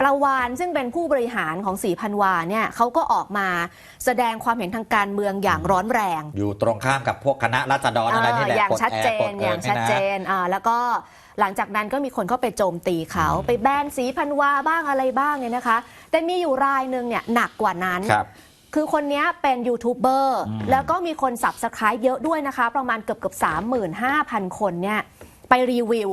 ประวานซึ่งเป็นผู้บริหารของสีพันวาเนี่ยเขาก็ออกมาแสดงความเห็นทางการเมืองอย่างร้อนแรง อยู่ตรงข้ามกับพวกคณะราษฎรอะไรนี่แหละอย่างปลดชัดแอเจร์ปลนดอเอิย่างญชัดนี่นะเจนอ่าแล้วก็หลังจากนั้นก็มีคนเข้าไปโจมตีเขาไปแบนสีพันวาบ้างอะไรบ้างเนี่ยนะคะ แต่มีอยู่รายหนึ่งเนี่ยหนักกว่านั้นครับคือคนนี้เป็นยูทูบเบอร์อืมแล้วก็มีคนสับสครายเยอะด้วยนะคะ ประมาณเกือบเกือบสามหมื่นห้าพันคนเนี่ย ไปรีวิว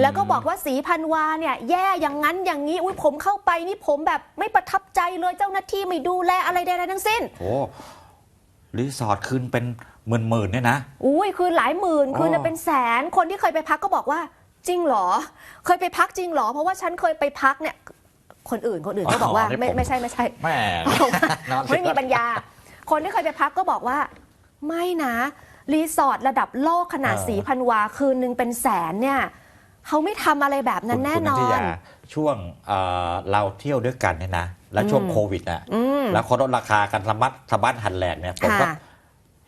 แล้วก็บอกว่าสีพันวาเนี่ยแย่อย่างนั้นอย่างนี้อุ้ยผมเข้าไปนี่ผมแบบไม่ประทับใจเลยเจ้าหน้าที่ไม่ดูแลอะไรใดๆทั้งสิ้น โอ้รีสอร์ทคืนเป็นหมื่นๆเนี่ยนะ อุ้ยคือหลายหมื่นอ๋อคือนะเป็นแสนคนที่เคยไปพักก็บอกว่า จริงเหรอ เคยไปพักจริงเหรอ เพราะว่าฉันเคยไปพักเนี่ย คนอื่นคนอื่นก็บอกว่าอ๋อนี่ไม่ผมไม่ใช่ไม่ใช่แม่นอนไม่มีปัญญา คนที่เคยไปพักก็บอกว่า ไม่นะ รีสอร์ทระดับโลกขนาดเออสีพันวาคืนหนึ่งเป็นแสนเนี่ยเขาไม่ทำอะไรแบบนั้นแน่นอคุณนทยาช่วงเอ่อเราเที่ยวด้วยกันเนี่ยนะ แล้วช่วงอืมโควิดอะอืมแล้วเขาลดราคากันสะบัดสะบัดหันแหลกเนี่ยผมก็ค่ะ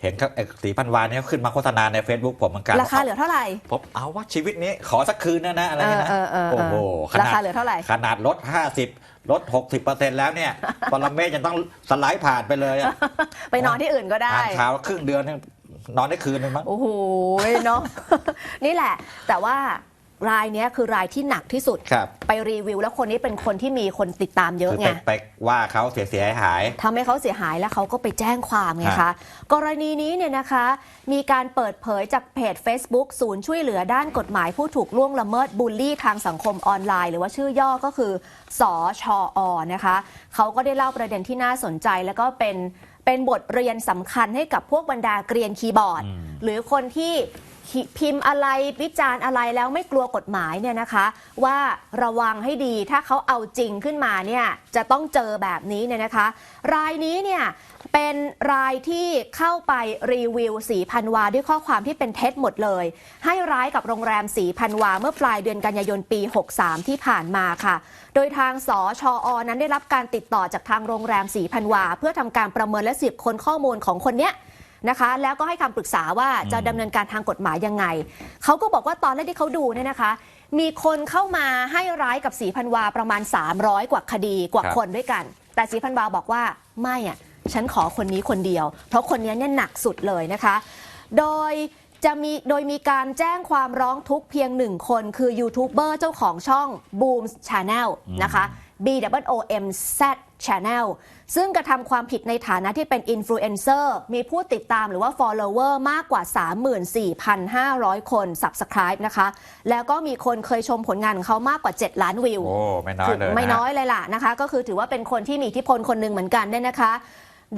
เห็นก็ไอ้สีพันวาเนี่ยขึ้นมาโฆษณาใน Facebook ผมเหมือนกัน ราคาเหลือเท่าไหร่ผมเอาว่าชีวิตนี้ขอสักคืนนะนะอะไรเนี่ยนะเออเออเออโอ้โหขรานาคาดเหลือเท่าไหร่ขนาดลด 50 ลด 60%แล้วเนี่ยปรเมศยังต้องสไลด์ผ่านไปเลยอะไปนอนที่อื่นก็ได้อ่านข่าวครึ่งเดือน นึงนอนได้คืนนึงมั้ง โอ้โหเนาะ นี่แหละ แต่ว่ารายเนี้ยคือรายที่หนักที่สุด ครับ ไปรีวิวแล้วคนนี้เป็นคนที่มีคนติดตามเยอะคือไง ไปไปว่าเขาเสียเสียหายหาย ทำให้เขาเสียหายแล้วเขาก็ไปแจ้งความไงครัคะบกรณีนี้เนี่ยนะคะ มีการเปิดเผยจากเพจ Facebook ศูนย์ช่วยเหลือด้านกฎหมายผู้ถูกล่วงละเมิดบูลลี่ทางสังคมออนไลน์ หรือว่าชื่อย่อก็คือสอชออนะคะ เขาก็ได้เล่าประเด็นที่น่าสนใจแล้วก็เป็น เป็นบทเรียนสำคัญให้กับพวกบรรดาเกรียนคีย์บอร์ดอืมหรือคนที่ พิมพ์อะไรวิจารณ์อะไรแล้วไม่กลัวกฎหมายเนี่ยนะคะ ว่าระวังให้ดีถ้าเขาเอาจริงขึ้นมาเนี่ยจะต้องเจอแบบนี้เนี่ยนะคะ รายนี้เนี่ยเป็นรายที่เข้าไปรีวิวสีพันวาด้วยข้อความที่เป็นเท็จหมดเลย ให้ร้ายกับโรงแรมสีพันวาเมื่อปลายเดือนกันยายนปี 63 ที่ผ่านมาค่ะ โดยทางสชอนั้นได้รับการติดต่อจากทางโรงแรมสีพันวา เพื่อทำการประเมินและสืบค้นข้อมูลของคนเนี้ย นะคะ แล้วก็ให้คำปรึกษาว่าจะดำเนินการทางกฎหมายยังไง เขาก็บอกว่าตอนแรกที่เขาดูเนี่ยนะคะ มีคนเข้ามาให้ร้ายกับสีพันวาประมาณ 300 กว่าคดีกว่าคนด้วยกัน แต่สีพันวาบอกว่าไม่อะฉันขอคนนี้คนเดียว เพราะคนนี้เนี่ยหนักสุดเลยนะคะ โดยจะมีโดยมีการแจ้งความร้องทุกข์เพียงหนึ่งคนคือยูทูบเบอร์เจ้าของช่อง Boom Channel นะคะ B W O M Z Channel ซึ่งกระทำความผิดในฐานะที่เป็นอินฟลูเอนเซอร์มีผู้ติดตามหรือว่า follower มากกว่า 34,500 คน Subscribe นะคะ แล้วก็มีคนเคยชมผลงานของเขามากกว่า 7 ล้านวิว โอ้ ไม่น้อยเลยไม่นะน้อยเลยล่ะนะคะ ก็คือถือว่าเป็นคนที่มีอิทธิพลคนหนึ่งเหมือนกันเนี่ยนะคะ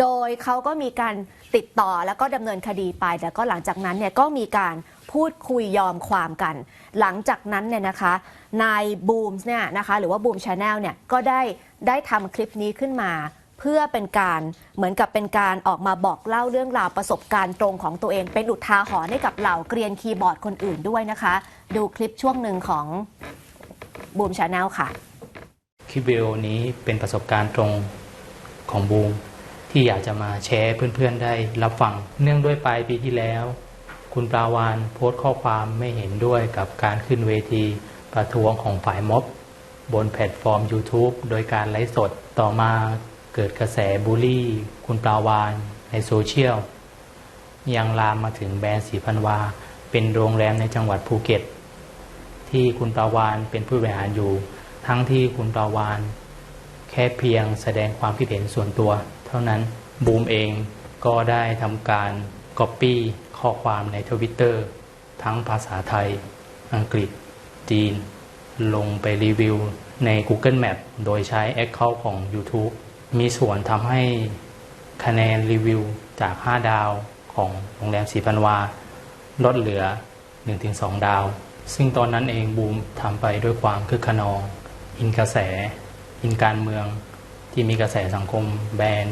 โดยเขาก็มีการติดต่อแล้วก็ดำเนินคดีไป แต่ก็หลังจากนั้นเนี่ยก็มีการ พูดคุยยอมความกัน หลังจากนั้นเนี่ยนะคะนายบูมเนี่ยนะคะหรือว่าบูมชาแนลเนี่ยก็ได้ได้ทำคลิปนี้ขึ้นมาเพื่อเป็นการเหมือนกับเป็นการออกมาบอกเล่าเรื่องราวประสบการณ์ตรงของตัวเอง เป็นอุทาหรณ์ให้กับเหล่าเกรียนคีย์บอร์ดคนอื่นด้วยนะคะ ดูคลิปช่วงหนึ่งของบูมชาแนลค่ะ คลิปวิดีโอนี้เป็นประสบการณ์ตรงของบูมที่อยากจะมาแชร์เพื่อนๆได้รับฟัง เนื่องด้วยปลายปีที่แล้ว คุณปลาวานโพสต์ข้อความไม่เห็นด้วยกับการขึ้นเวทีประท้วงของฝ่ายม็อบบนแพลตฟอร์ม YouTube โดยการไลฟ์สดต่อมาเกิดกระแสบูลลี่ คุณปลาวานในโซเชียล ยังลามมาถึงแบรนด์สีพันวา เป็นโรงแรมในจังหวัดภูเก็ต ที่คุณปลาวานเป็นผู้บริหารอยู่ ทั้งที่คุณปลาวานแค่เพียงแสดงความคิดเห็นส่วนตัว เท่านั้นบูมเองก็ได้ทำการ Copy ข้อความในทวิตเตอร์ทั้งภาษาไทย อังกฤษ จีน ลงไปรีวิวใน Google Map โดยใช้ Account ของ YouTube มีส่วนทำให้คะแนนรีวิวจาก 5 ดาวของโรงแรมสีพันวา ลดเหลือ 1-2 ดาว ซึ่งตอนนั้นเองบูมทำไปด้วยความคึกขนอง อินกระแส อินการเมืองที่มีกระแสสังคมแบรนด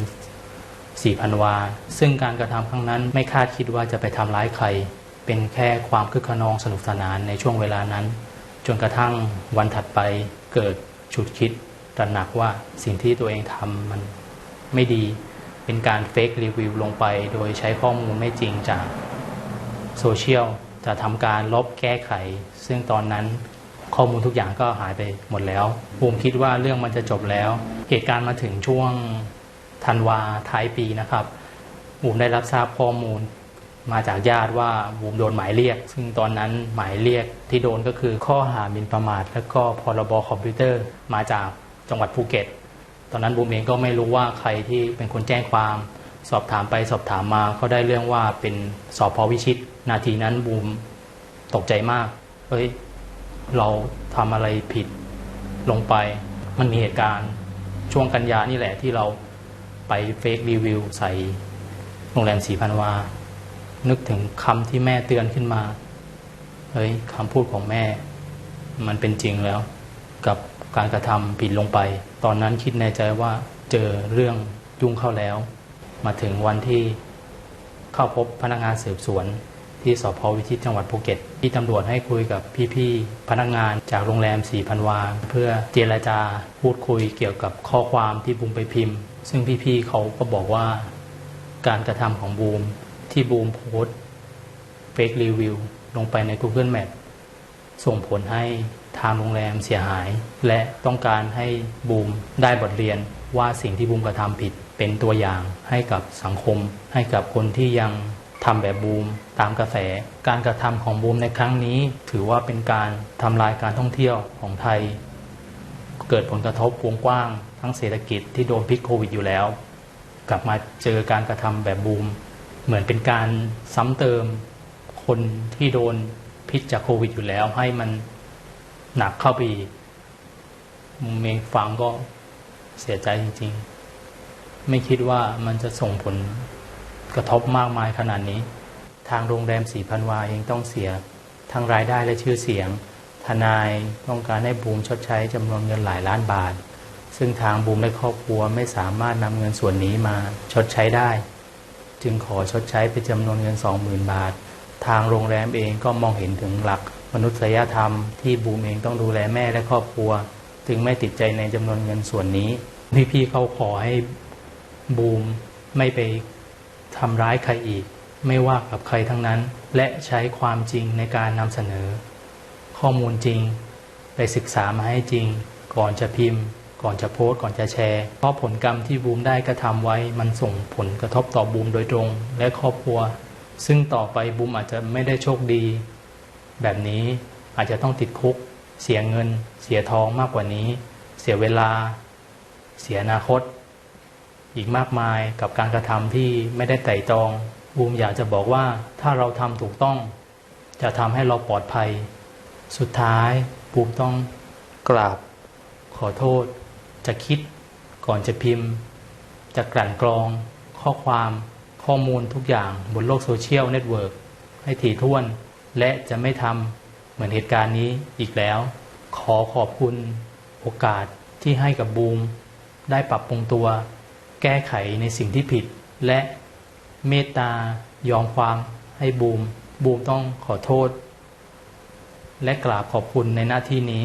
สี่พันวา ซึ่งการกระทำครั้งนั้นไม่คาดคิดว่าจะไปทำร้ายใคร เป็นแค่ความคึกขนองสนุกสนานในช่วงเวลานั้น จนกระทั่งวันถัดไปเกิดฉุดคิดตระหนักว่าสิ่งที่ตัวเองทำมันไม่ดี เป็นการเฟกรีวิวลงไปโดยใช้ข้อมูลไม่จริงจากโซเชียลจะทำการลบแก้ไข ซึ่งตอนนั้นข้อมูลทุกอย่างก็หายไปหมดแล้วบูมคิดว่าเรื่องมันจะจบแล้ว เหตุการณ์มาถึงช่วง ธันวาท้ายปีนะครับบูมได้รับทราบข้อมูลมาจากญาติว่าบูมโดนหมายเรียก ซึ่งตอนนั้นหมายเรียกที่โดนก็คือข้อหาหมิ่นประมาท แล้วก็พรบคอมพิวเตอร์มาจากจังหวัดภูเก็ต ตอนนั้นบูมเองก็ไม่รู้ว่าใครที่เป็นคนแจ้งความ สอบถามไปสอบถามมาเขาได้เรื่องว่าเป็นสอบพวิชิต นาทีนั้นบูมตกใจมากเฮ้ยเราทำอะไรผิดลงไป มันมีเหตุการณ์ช่วงกันยานี่แหละที่เรา ไปเฟกรีวิวใส่โรงแรมสีพันวา นึกถึงคำที่แม่เตือนขึ้นมา เฮ้ยคำพูดของแม่ มันเป็นจริงแล้ว กับการกระทำผิดลงไป ตอนนั้นคิดในใจว่าเจอเรื่องยุ่งเข้าแล้ว มาถึงวันที่เข้าพบพนักงานสืบสวนที่สพวิชิตจังหวัดภูเก็ตที่ตำรวจให้คุยกับพี่ๆพนักงานจากโรงแรมสีพันวา เพื่อเจรจาพูดคุยเกี่ยวกับข้อความที่บูมไปพิมพ์ ซึ่งพี่ๆเขาก็บอกว่าการกระทำของบูมที่บูมโพสเฟกรีวิวลงไปใน Google Map ส่งผลให้ทางโรงแรมเสียหาย และต้องการให้บูมได้บทเรียนว่าสิ่งที่บูมกระทำผิดเป็นตัวอย่างให้กับสังคม ให้กับคนที่ยังทำแบบบูมตามกระแส การกระทำของบูมในครั้งนี้ ถือว่าเป็นการทำลายการท่องเที่ยวของไทย เกิดผลกระทบวงกว้าง ทั้งเศรษฐกิจที่โดนพิษโควิดอยู่แล้ว กลับมาเจอการกระทำแบบบูม เหมือนเป็นการซ้ำเติมคนที่โดนพิษจากโควิดอยู่แล้ว ให้มันหนักเข้าไปอีกมุมเองฟังก็เสียใจจริง ๆ ไม่คิดว่ามันจะส่งผลกระทบมากมายขนาดนี้ ทางโรงแรมสีพันวาเองต้องเสียทั้งรายได้และชื่อเสียง ทนายต้องการให้บูมชดใช้จำนวนเงินหลายล้านบาท ซึ่งทางบูมและครอบครัวไม่สามารถนำเงินส่วนนี้มาชดใช้ได้ จึงขอชดใช้เป็นจำนวนเงิน 20,000 บาท ทางโรงแรมเองก็มองเห็นถึงหลัก มนุษยธรรมที่บูมเองต้องดูแลแม่และครอบครัว จึงไม่ติดใจในจำนวนเงินส่วนนี้ พี่ๆเขาขอให้บูมไม่ไปทำร้ายใครอีก ไม่ว่ากับใครทั้งนั้น และใช้ความจริงในการนำเสนอ ข้อมูลจริง ไปศึกษามาให้จริง ก่อนจะพิมพ์ ก่อนจะโพสต์ก่อนจะแชร์ เพราะผลกรรมที่บูมได้กระทำไว้มันส่งผลกระทบต่อบูมโดยตรง และครอบครัว ซึ่งต่อไปบูมอาจจะไม่ได้โชคดี แบบนี้อาจจะต้องติดคุก เสียเงิน เสียทองมากกว่านี้ เสียเวลา เสียอนาคต อีกมากมายกับการกระทำที่ไม่ได้ไต่ตรองบูมอยากจะบอกว่าถ้าเราทำถูกต้อง จะทำให้เราปลอดภัย สุดท้ายบูมต้องกราบขอโทษ จะคิดก่อนจะพิมพ์ จะกลั่นกรอง ข้อความข้อมูลทุกอย่างบนโลกโซเชียลเน็ตเวิร์กให้ถี่ถ้วน และจะไม่ทำเหมือนเหตุการณ์นี้อีกแล้ว ขอขอบคุณโอกาสที่ให้กับบูม ได้ปรับปรุงตัว แก้ไขในสิ่งที่ผิด และเมตตายอมความให้บูม บูมต้องขอโทษ และกราบขอบคุณในหน้าที่นี้